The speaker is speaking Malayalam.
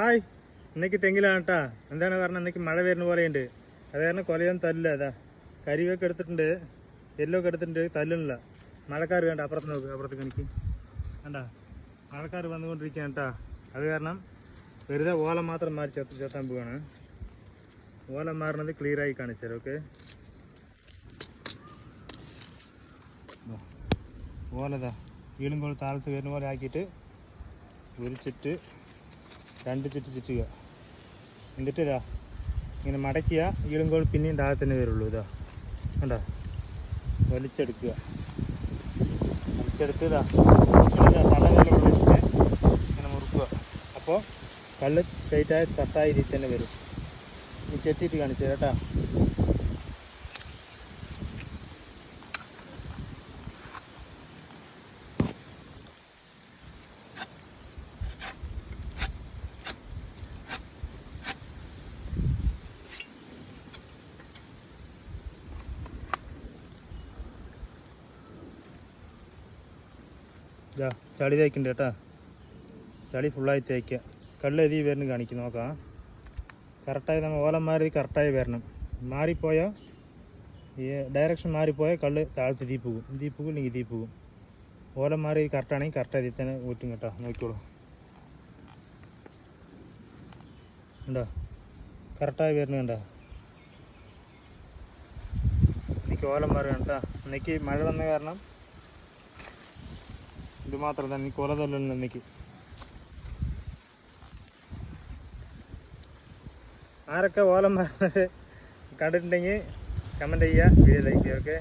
ഹായ്. ഇന്നേക്ക് തെങ്ങിലാണ് കേട്ടാ എന്താണ് കാരണം ഇന്നേക്ക് മഴ വരുന്ന പോലെയുണ്ട്. അത് കാരണം കൊലയൊന്നും തല്ലില്ല അതാ. കരിവൊക്കെ എടുത്തിട്ടുണ്ട്. എല്ലൊക്കെ എടുത്തിട്ടുണ്ട്. തല്ലുന്നില്ല മഴക്കാർ വേണ്ട. അപ്പുറത്ത് നോക്ക്. അപ്പുറത്തേക്ക് എനിക്ക് വേണ്ട മഴക്കാർ വന്നുകൊണ്ടിരിക്കുകയാണ് കേട്ടാ അത് കാരണം വെറുതെ ഓല മാത്രം മാറി ചത്ത് ചത്താൻ പോവാണ്. ഓല മാറുന്നത് ക്ലിയറായി ആയി കാണിച്ചാൽ ഓക്കെ? ഓലതാ. വീടും പോലെ താഴത്ത് വരുന്ന പോലെ ആക്കിയിട്ട് ഒരു ചുറ്റ് രണ്ട് ചുറ്റ് ചുറ്റുക എന്നിട്ട് ഇതാ ഇങ്ങനെ മടക്കുക ഈളുമ്പോൾ പിന്നെയും താഴെ തന്നെ വരുള്ളൂ ഇതാ. കണ്ടോ? വലിച്ചെടുക്കുക. വലിച്ചെടുത്ത് ഇതാ വെച്ചിട്ട് ഇങ്ങനെ മുറുക്കുക. അപ്പോൾ കള്ള് ടൈറ്റായ തട്ടായ രീതി തന്നെ വരും. ഇനി ചെത്തിയിട്ട് കാണിച്ചു കേട്ടാ. ഇതാ ചളി തേക്കുന്നുണ്ട് കേട്ടാ. ചളി ഫുള്ളായി തേക്കുക കള്ള് എതി വരണം കാണിക്കും നോക്കാം. കറക്റ്റായി നമ്മൾ ഓലം മാറി കറക്റ്റായി വരണം. മാറിപ്പോയാൽ ഈ ഡയറക്ഷൻ മാറിപ്പോയാൽ കള്ള് താഴത്ത് തീ പോകും തീ പോകും ഇല്ലെങ്കിൽ തീ പോകും ഓലം മാറി കറക്റ്റാണെങ്കിൽ കറക്റ്റായി തന്നെ ഊറ്റും കേട്ടോ. നോക്കിക്കോളൂ. ഉണ്ടോ കറക്റ്റായി വരുന്നുണ്ടോ എനിക്ക് ഓലം മാറി കേട്ടോ. എനിക്ക് മഴ വന്ന കാരണം ഇത് മാത്രം തന്നെ കൊല തല്ലുന്നു എനിക്ക് ആരൊക്കെ ഓലം കണ്ടിട്ടുണ്ടെങ്കിൽ കമന്റ് ചെയ്യുക വീഡിയോ ലൈക്ക് ചെയ്യുക ഓക്കെ